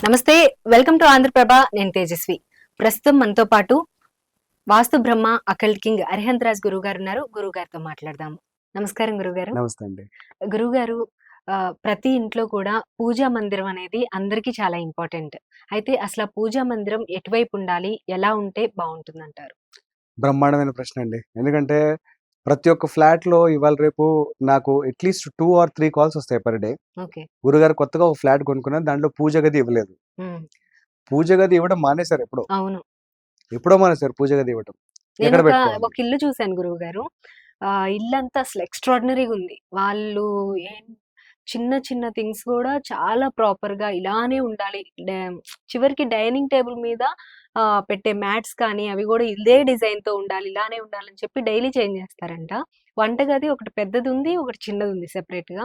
నమస్తే welcome to Andhraprabha నేను తేజస్వి. ప్రస్తుతం మనతో పాటు వాస్తు బ్రహ్మ అకల్ట్ కింగ్ అరిహంత్ రాజ్ గురువు గారు ఉన్నారు. గురువు గారితో మాట్లాడదాము. నమస్కారం గురుగారు నమస్తే అండి. గురువు గారు ప్రతి ఇంట్లో కూడా పూజా మందిరం అనేది అందరికీ చాలా ఇంపార్టెంట్. అయితే అసలు పూజా మందిరం ఎటువైపు ఉండాలి? ఎలా ఉంటే బాగుంటుంది అంటారు బ్రహ్మాండమైన ప్రశ్న అండి. ఎందుకంటే ప్రతి ఒక్క ఫ్లాట్లో ఇవాళ రేపు నాకు at least two or three calls వస్తాయి పర్ డే. గురుగారు కొత్తగా ఒక ఫ్లాట్ కొనుక్కున్నారు దాంట్లో పూజ గది ఇవ్వలేదు. పూజ గది ఇవ్వడం మానేశారు ఎప్పుడో. అవును. ఎప్పుడో మానేశారు పూజ గది ఇవ్వడం ఒక ఇల్లు చూశాను గురువు గారు ఆ ఇల్లు అంతా అసలు ఎక్స్ట్రాడినరీగా ఉంది. వాళ్ళు ఏం చిన్న చిన్న థింగ్స్ కూడా చాలా ప్రాపర్గా ఇలానే ఉండాలి. చివరికి డైనింగ్ టేబుల్ మీద పెట్టే మ్యాట్స్ కానీ అవి కూడా ఇదే డిజైన్తో ఉండాలి ఇలానే ఉండాలని చెప్పి డైలీ చేంజ్ చేస్తారంట. వంటగది ఒకటి పెద్దది ఉంది ఒకటి చిన్నది ఉంది సెపరేట్గా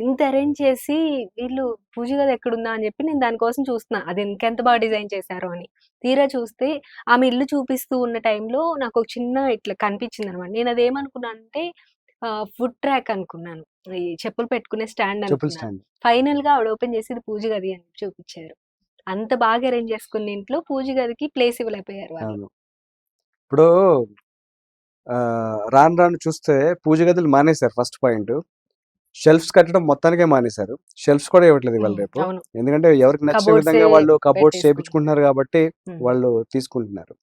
ఇంత అరేంజ్ చేసి వీళ్ళు పూజ గది ఎక్కడుందా అని చెప్పి నేను దానికోసం చూస్తున్నా. అది ఇంకెంత బాగా డిజైన్ చేశారో అని. తీరా చూస్తే ఆమె ఇల్లు చూపిస్తూ ఉన్న టైంలో నాకు ఒక చిన్న ఇట్లా కనిపించింది అనమాట నేను అది ఏమనుకున్నాను అంటే ఫుడ్ ట్రాక్ అనుకున్నాను. చెప్పులు పెట్టుకునే స్టాండ్ అనుకున్నాను ఫైనల్గా ఆవిడ ఓపెన్ చేసి ఇది పూజ గది అని చూపించారు. అంత బాగా అరేంజ్ చేసుకున్న ఇంట్లో పూజ గదికి ప్లేస్ ఇవ్వలేకపోయారు వాళ్ళు. ఇప్పుడు ఆ, రాను రాను చూస్తే పూజ గదులు మానేశారు ఫస్ట్ పాయింట్. షెల్ఫ్స్ కట్టడం మొత్తానికే మానేశారు. షెల్ఫ్స్ కూడా ఇవ్వట్లేదు ఇవాళ రేపు. ఎందుకంటే ఎవరికి నచ్చే విధంగా వాళ్ళు కబోర్డ్స్. చేపించుకుంటున్నారు కాబట్టి వాళ్ళు తీసుకుంటున్నారు.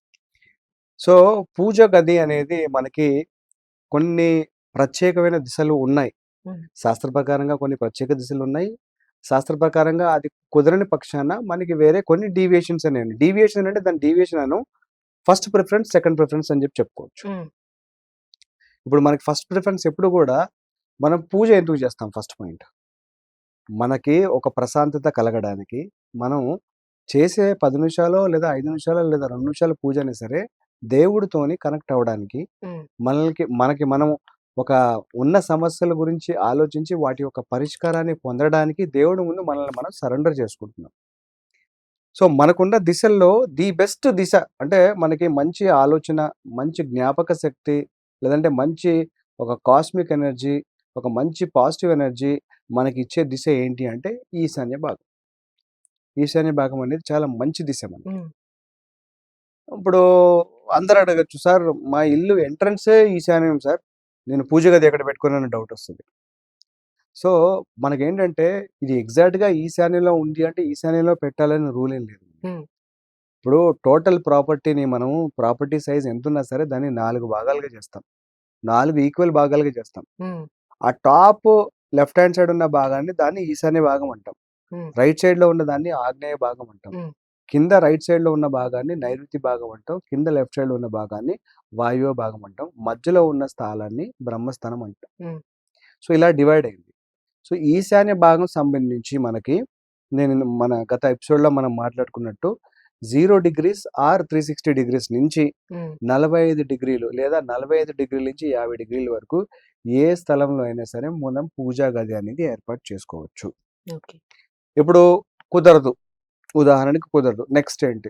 సో పూజ గది అనేది మనకి కొన్ని ప్రత్యేకమైన దిశలు ఉన్నాయి. శాస్త్ర ప్రకారంగా కొన్ని ప్రత్యేక దిశలు ఉన్నాయి. శాస్త్ర ప్రకారంగా అది కుదరని పక్షాన మనకి వేరే కొన్ని డీవియేషన్స్ అనేవి డీవియేషన్ అంటే దాని డీవియేషన్ అను ఫస్ట్ ప్రిఫరెన్స్ సెకండ్ ప్రిఫరెన్స్ అని చెప్పి చెప్పుకోవచ్చు. ఇప్పుడు మనకి ఫస్ట్ ప్రిఫరెన్స్ ఎప్పుడు కూడా మనం పూజ ఎందుకు చేస్తాం ఫస్ట్ పాయింట్? మనకి ఒక ప్రశాంతత కలగడానికి మనం చేసే పది నిమిషాలు లేదా ఐదు నిమిషాలు లేదా రెండు నిమిషాల పూజ అయినా సరే దేవుడితోని కనెక్ట్ అవ్వడానికి మనకి మనకి మనం ఒక ఉన్న సమస్యల గురించి ఆలోచించి వాటి యొక్క పరిష్కారాన్ని పొందడానికి దేవుడి ముందు మనల్ని మనం సరెండర్ చేసుకుంటున్నాం. సో మనకున్న దిశల్లో ది బెస్ట్ దిశ అంటే మనకి మంచి ఆలోచన మంచి జ్ఞాపక శక్తి లేదంటే మంచి ఒక కాస్మిక్ ఎనర్జీ ఒక మంచి పాజిటివ్ ఎనర్జీ మనకి ఇచ్చే దిశ ఏంటి అంటే ఈశాన్య భాగం. ఈశాన్య భాగం అనేది చాలా మంచి దిశ మనకి. ఇప్పుడు అందరు అడగచ్చు సార్ మా ఇల్లు ఎంట్రన్సే ఈశాన్యం సార్. నేను పూజ గది ఎక్కడ పెట్టుకున్నాను డౌట్ వస్తుంది. సో మనకేంటంటే ఇది ఎగ్జాక్ట్గా ఈశాన్యంలో ఉంది అంటే ఈశాన్యంలో పెట్టాలని రూల్ ఏం లేదు ఇప్పుడు టోటల్ ప్రాపర్టీని మనం ప్రాపర్టీ సైజ్ ఎంత ఉన్నా సరే దాన్ని నాలుగు భాగాలుగా చేస్తాం. నాలుగు ఈక్వల్ భాగాలుగా చేస్తాం. ఆ టాప్ లెఫ్ట్ హ్యాండ్ సైడ్ ఉన్న భాగాన్ని దాన్ని ఈశాన్య భాగం అంటాం. రైట్ సైడ్లో ఉన్న దాన్ని ఆగ్నేయ భాగం అంటాం. కింద రైట్ సైడ్లో ఉన్న భాగాన్ని నైరుతి భాగం అంటాం కింద లెఫ్ట్ సైడ్లో ఉన్న భాగాన్ని వాయువ్య భాగం అంటాం. మధ్యలో ఉన్న స్థానాన్ని బ్రహ్మస్థానం అంటాం. సో ఇలా డివైడ్ అయింది. సో ఈశాన్య భాగం సంబంధించి మనకి నేను మన గత ఎపిసోడ్లో మనం మాట్లాడుకున్నట్టు zero degrees or three sixty degrees నుంచి నలభై ఐదు డిగ్రీలు లేదా నలభై ఐదు డిగ్రీల నుంచి యాభై డిగ్రీల వరకు ఏ స్థలంలో అయినా సరే మనం పూజా గది అనేది ఏర్పాటు చేసుకోవచ్చు. ఇప్పుడు కుదరదు. ఉదాహరణకి కుదరదు. నెక్స్ట్ ఏంటి?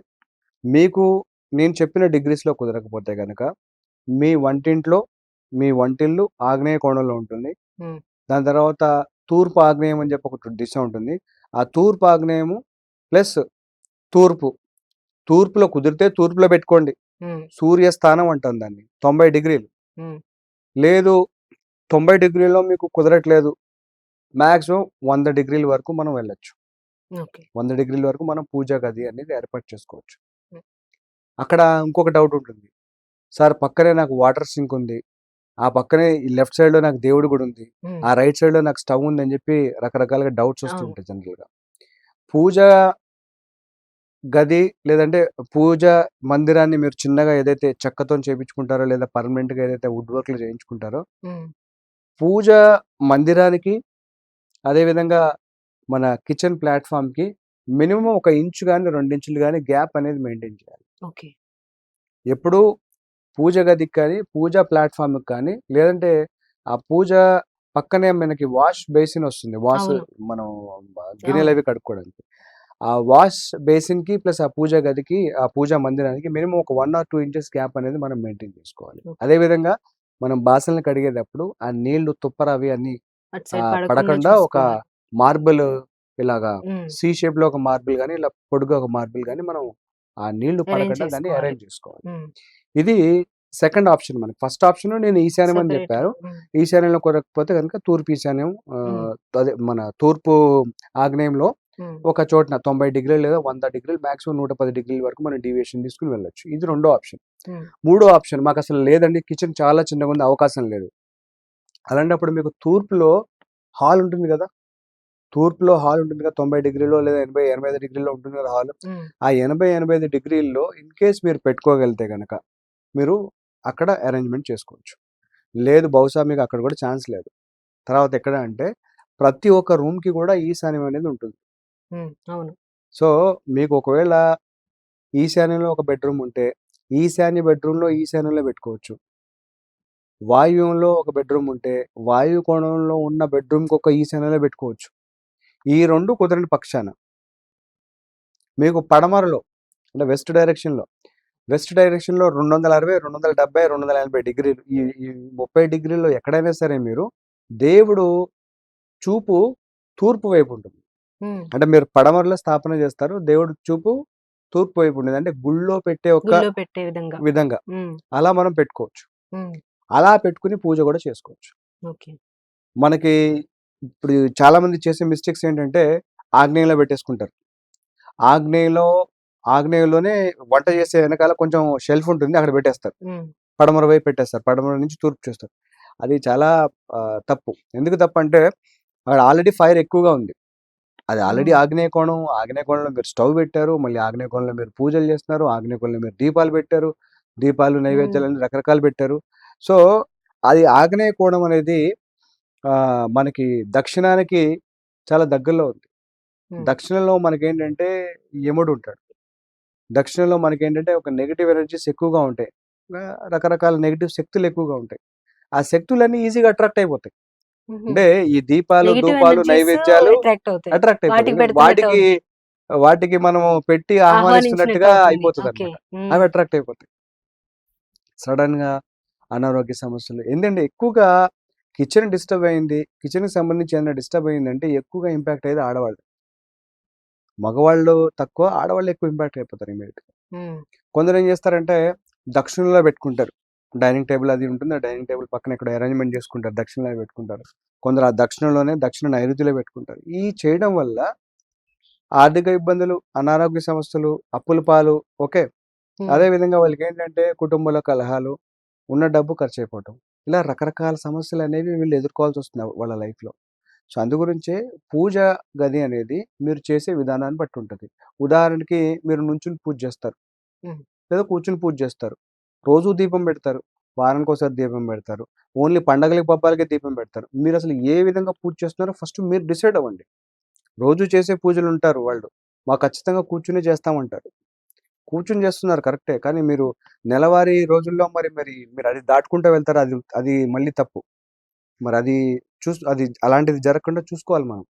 మీకు నేను చెప్పిన డిగ్రీస్లో కుదరకపోతే కనుక మీ వంటింట్లో మీ వంటిల్లు ఆగ్నేయ కోణంలో ఉంటుంది. దాని తర్వాత తూర్పు ఆగ్నేయం అని చెప్పి ఒక దిశ ఉంటుంది. ఆ తూర్పు ఆగ్నేయము ప్లస్ తూర్పు. తూర్పులో కుదిరితే తూర్పులో పెట్టుకోండి. ఉమ్, సూర్యస్థానం అంటాం దాన్ని. తొంభై డిగ్రీలు. లేదు తొంభై డిగ్రీలో మీకు కుదరట్లేదు. మ్యాక్సిమం వంద డిగ్రీల వరకు మనం వెళ్ళొచ్చు. వంద డిగ్రీల వరకు మనం పూజా గది అనేది ఏర్పాటు చేసుకోవచ్చు. అక్కడ ఇంకొక డౌట్ ఉంటుంది. సార్ పక్కనే నాకు వాటర్ సింక్ ఉంది. ఆ పక్కనే లెఫ్ట్ సైడ్లో నాకు దేవుడి గుడి ఉంది. ఆ రైట్ సైడ్లో నాకు స్టవ్ ఉంది అని చెప్పి రకరకాలుగా డౌట్స్. వస్తుంటాయి జనరల్గా పూజ గది లేదంటే పూజ మందిరాన్ని మీరు చిన్నగా ఏదైతే చెక్కతో చేపించుకుంటారో లేదా పర్మనెంట్గా ఏదైతే వుడ్ వర్క్లు చేయించుకుంటారో పూజ మందిరానికి అదేవిధంగా మన కిచెన్ ప్లాట్ఫామ్కి మినిమం ఒక ఇంచు కానీ రెండు ఇంచులు కానీ గ్యాప్ అనేది మెయింటైన్ చేయాలి ఓకే ఎప్పుడు పూజ గదికి కానీ పూజ ప్లాట్ఫామ్కి కానీ లేదంటే ఆ పూజ పక్కనే మనకి వాష్ బేసిన్ వస్తుంది వాష్. మనం గిన్నెలు అవి కడుక్కోవడానికి ఆ వాష్ బేసిన్కి ప్లస్ ఆ పూజ గదికి ఆ పూజా మందిరానికి మినిమం ఒక one or two inches gap అనేది మనం మెయింటైన్ చేసుకోవాలి. అదే విధంగా మనం బాసనలు కడిగేటప్పుడు ఆ నీళ్ళు తుప్పర అవి అన్ని పడకుండా ఒక. మార్బుల్ ఇలాగా. సి షేప్‌లో ఒక మార్బుల్ గాని, ఇలా పొడుగ్గా ఒక మార్బుల్ గాని మనం ఆ నీళ్ళు పడకుండా దాన్ని. అరేంజ్ చేసుకోవాలి. ఇది సెకండ్ ఆప్షన్ మనకి. ఫస్ట్ ఆప్షన్ నేను ఈశాన్యం అని. హ్మ్. ఈశాన్యంలో కుదరకపోతే గనుక తూర్పు ఈశాన్యం అదే మన తూర్పు ఆగ్నేయంలో. ఒక చోటన 90 డిగ్రీలు లేదా 100 డిగ్రీలు మాక్సిమం 110 డిగ్రీల వరకు మనం డీవియేషన్ తీసుకొని వెళ్ళొచ్చు. ఇది రెండో ఆప్షన్. మూడో ఆప్షన్ మాకసలు లేదండి కిచెన్ చాలా చిన్నగుంది అవకాశం లేదు. అలాంటప్పుడు మీకు తూర్పులో హాల్ ఉంటుంది గదా! తూర్పులో హాల్ ఉంటుంది కదా! 90 డిగ్రీలో లేదా 80, 85 డిగ్రీలో ఉంటుంది కదా హాలు. ఆ 80, 85 డిగ్రీల్లో ఇన్‌కేస్ మీరు పెట్టుకోగలిగితే గనక మీరు అక్కడ అరేంజ్‌మెంట్ చేసుకోవచ్చు. లేదు బహుశా మీకు అక్కడ కూడా ఛాన్స్ లేదు. తర్వాత ఎక్కడ అంటే ప్రతి ఒక్క రూమ్‌కి కూడా ఈశాన్యం అనేది ఉంటుంది. అవును. సో, మీకు ఒకవేళ ఈశాన్యంలో ఒక బెడ్‌రూమ్ ఉంటే ఈశాన్య బెడ్‌రూమ్‌లో ఈశాన్యంలో పెట్టుకోవచ్చు. వాయువ్యంలో ఒక బెడ్‌రూమ్ ఉంటే వాయు కోణంలో ఉన్న బెడ్‌రూమ్‌కి ఒక ఈశాన్యంలో పెట్టుకోవచ్చు. ఈ 2 కుదరని పక్షాన మీకు పడమరలో అంటే వెస్ట్ డైరెక్షన్‌లో వెస్ట్ డైరెక్షన్‌లో 260, 270, 280 డిగ్రీలు ఈ 30 డిగ్రీల్లో ఎక్కడైనా సరే మీరు దేవుడు చూపు తూర్పు వైపు ఉంటుంది. అంటే మీరు పడమరలో స్థాపన చేస్తారు. దేవుడు చూపు తూర్పు వైపు ఉండేది. అంటే గుళ్ళో పెట్టే ఒక పెట్టే విధంగా. విధంగా. అలా మనం పెట్టుకోవచ్చు. అలా పెట్టుకొని పూజ కూడా చేసుకోవచ్చు. మనకి ఇప్పుడు చాలా మంది చేసే మిస్టేక్స్ ఏంటంటే ఆగ్నేయంలో పెట్టేసుకుంటారు. ఆగ్నేయంలో ఆగ్నేయంలోనే వంట చేసే వెనకాల కొంచెం షెల్ఫ్ ఉంటుంది. అక్కడ పెట్టేస్తారు. హ్మ్. పడమర వైపు పెట్టేస్తారు. పడమర నుంచి తూర్పు చూస్తారు. అది చాలా ఆహ్, తప్పు. ఎందుకు తప్పంటే అక్కడ ఆల్రెడీ ఫైర్ ఎక్కువగా ఉంది. అది ఆల్రెడీ హ్మ్. ఆగ్నేయ కోణం. ఆగ్నేయ కోణంలో మీరు స్టవ్ పెట్టారు. మళ్ళీ ఆగ్నేయ కోణంలో మీరు పూజలు చేస్తున్నారు. ఆగ్నేయ కోణంలో మీరు దీపాలు పెట్టారు. దీపాలు, హ్మ్. నైవేద్యాలన్నీ రకరకాలు పెట్టారు. సో, అది ఆగ్నేయ కోణం అనేది మనకి దక్షిణానికి చాలా దగ్గరలో ఉంది. దక్షిణంలో మనకేంటంటే యముడు ఉంటాడు. దక్షిణంలో మనకేంటంటే ఒక నెగెటివ్ ఎనర్జీస్ ఎక్కువగా ఉంటాయి. రకరకాల నెగెటివ్ శక్తులు ఎక్కువగా ఉంటాయి. ఆ శక్తులన్నీ ఈజీగా అట్రాక్ట్ అయిపోతాయి. అంటే ఈ దీపాలు, ధూపాలు, ఎనర్జీస్ నైవేద్యాలు అట్రాక్ట్ అయిపోతాయి. వాటికి వాటికి మనం పెట్టి ఆహ్వానిస్తున్నట్టుగా. అయిపోతదన్నమాట. హ్మ్. అవి అట్రాక్ట్ అయిపోతాయి. సడెన్‌గా అనారోగ్య సమస్యలు ఏందంటే ఎక్కువగా కిచెన్ డిస్టర్బ్ అయింది. కిచెన్‌కి సంబంధించి ఏమైనా డిస్టర్బ్ అయిందంటే ఎక్కువగా ఇంపాక్ట్ అయ్యేది ఆడవాళ్ళు. మగవాళ్ళు తక్కువ. ఆడవాళ్ళు ఎక్కువ ఇంపాక్ట్ అయిపోతారు ఇమ్మీడియేట్‌గా. హ్మ్. కొందరు ఏం చేస్తారంటే దక్షిణంలో పెట్టుకుంటారు. డైనింగ్ టేబుల్ అది ఉంటుంది. ఆ డైనింగ్ టేబుల్ పక్కన ఎక్కడో అరేంజ్‌మెంట్ చేసుకుంటారు. దక్షిణంలో పెట్టుకుంటారు. కొందరు ఆ దక్షిణంలోనే దక్షిణ నైరుతిలో పెట్టుకుంటారు. ఈ చేయడం వల్ల ఆర్థిక ఇబ్బందులు, అనారోగ్య సమస్యలు, అప్పుల పాలు ఓకే. అదే విధంగా వాళ్ళకేంటంటే కుటుంబంలో కలహాలు, ఉన్న డబ్బు ఖర్చయిపోవటం. ఇలా రకరకాల సమస్యలనేవి వీళ్ళు ఎదుర్కోవాల్సొస్తుంది వాళ్ళ లైఫ్‌లో. సో, అందుగురించే పూజ గది అనేది మీరు చేసే విధానాన్ని బట్టి ఉంటది. ఉదాహరణకి మీరు నుంచుని పూజ చేస్తారు. లేదా కూర్చొని పూజ చేస్తారు. రోజు దీపం పెడతారు. వారానికోసారి దీపం పెడతారు. ఓన్లీ పండగలకి, పబ్బాలకే దీపం పెడతారు. మీరసలు ఏ విధంగా పూజ చేస్తున్నారో ఫస్ట్ మీరు డిసైడ్ అవ్వండి. రోజు చేసే పూజలుంటారు వాళ్ళు. మాకు ఖచ్చితంగా కూర్చొనే చేస్తామంటారు. కూర్చొని చేస్తున్నారు కరెక్టే. కానీ మీరు నెలవారీ రోజుల్లో మరి మరి మీరది దాటుకుంటూ వెళ్తారు. అది అది మళ్ళీ తప్పు. మరది చూస్ అది అలాంటిది జరగకుండా చూసుకోవాలి మనం.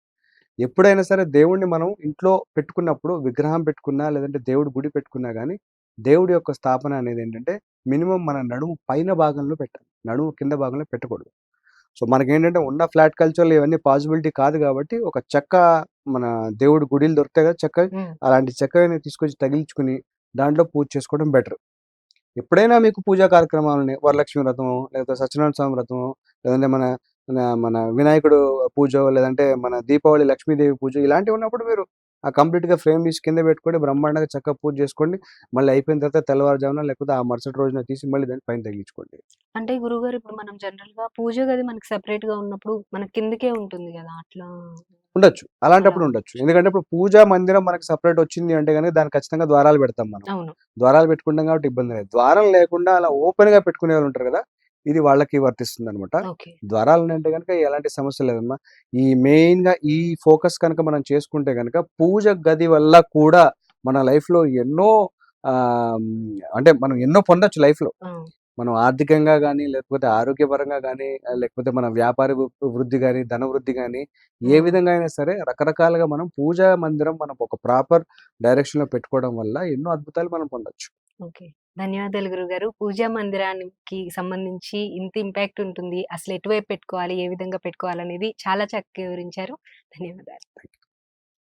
ఎప్పుడైనా సరే దేవుడిని మనం ఇంట్లో పెట్టుకున్నప్పుడు విగ్రహం పెట్టుకున్నా, లేదంటే దేవుడి గుడి పెట్టుకున్నా గానీ, దేవుడి యొక్క స్థాపన అనేదేంటంటే మినిమమ్ మన నడుము పైన భాగంలో పెట్టాలి. నడుము కింద భాగంలో పెట్టకూడదు. సో, మనకేంటంటే ఉన్న ఫ్లాట్ కల్చర్‌లో ఇవన్నీ పాసిబిలిటీ కాదు గాబట్టి, ఒక చెక్క మన దేవుడి గుడిలు దొరుకుతాయి కదా! చెక్కవి. హ్మ్. అలాంటి చెక్కని తీసుకొచ్చి తగిలించుకొని దాంట్లో పూజ చేసుకోవడం బెటర్. ఎప్పుడైనా మీకు పూజా కార్యక్రమాలని వరలక్ష్మి వ్రతము లేకపోతే సత్యనారాయణ స్వామి వ్రతము లేదంటే మన మన వినాయకుడు పూజ లేదంటే మన దీపావళి లక్ష్మీదేవి పూజ ఇలాంటివి ఉన్నప్పుడు మీరు ఆ కంప్లీట్‌గా ఫ్రేమ్ తీసి కింద పెట్టుకొని బ్రహ్మాండంగా చక్కగా పూజ చేసుకోండి. మళ్ళీ అయిపోయిన తర్వాత తెల్లవారుజామున లేకపోతే ఆ మరుసటి రోజున తీసి మళ్ళీ దాన్ని పైన తగిలించుకోండి. అంటే గురువుగారు ఇప్పుడు మనం జనరల్‌గా పూజ గది మనకి సెపరేట్‌గా ఉన్నప్పుడు మన కిందకే ఉంటుంది గదా! అట్లా ఉండొచ్చు. అలా అలాంటప్పుడు ఉండొచ్చు. ఎందుకంటే ఇప్పుడు పూజా మందిరం మనకు సెపరేట్ వచ్చింది అంటే గనుక దానికి ఖచ్చితంగా ద్వారాలు పెడతాం మనం. ద్వారాలు పెట్టుకుంటాం కాబట్టి ఇబ్బంది లేదు. ద్వారం లేకుండా అలా ఓపెన్‌గా పెట్టుకునేవాళ్ళు ఉంటారు కదా! ఇది వాళ్ళకి వర్తిస్తుందనమాట. ఓకే. ద్వారాలున్నాయంటే గనుక ఎలాంటి సమస్య లేదమ్మా. ఈ మెయిన్‌గా ఈ ఫోకస్ కనుక మనం చేసుకుంటే గనుక పూజ గది వల్ల కూడా మన లైఫ్‌లో ఎన్నో ఆహ్, హ్మ్, అంటే మనం ఎన్నో పొందొచ్చు లైఫ్‌లో. ఆ! మనం ఆర్థికంగా గానీ, లేకపోతే ఆరోగ్యపరంగా గానీ, ఆహ్, లేకపోతే మన వ్యాపార వృద్ధి గానీ, ధన వృద్ధి గానీ, ఏ. విధంగా అయినా సరే రకరకాలుగా మనం పూజా మందిరం మనం ఒక ప్రాపర్ డైరెక్షన్‌లో పెట్టుకోవడం వల్ల ఎన్నో అద్భుతాలు మనం పొందొచ్చు. ఓకే. ధన్యవాదాలు గురుగారు పూజా మందిరానికి సంబంధించి ఇంత ఇంపాక్ట్ ఉంటుంది. అసలు ఎటువైపు పెట్టుకోవాలి? ఏ విధంగా పెట్టుకోవాలనేది చాలా చక్కగా వివరించారు. ధన్యవాదాలు.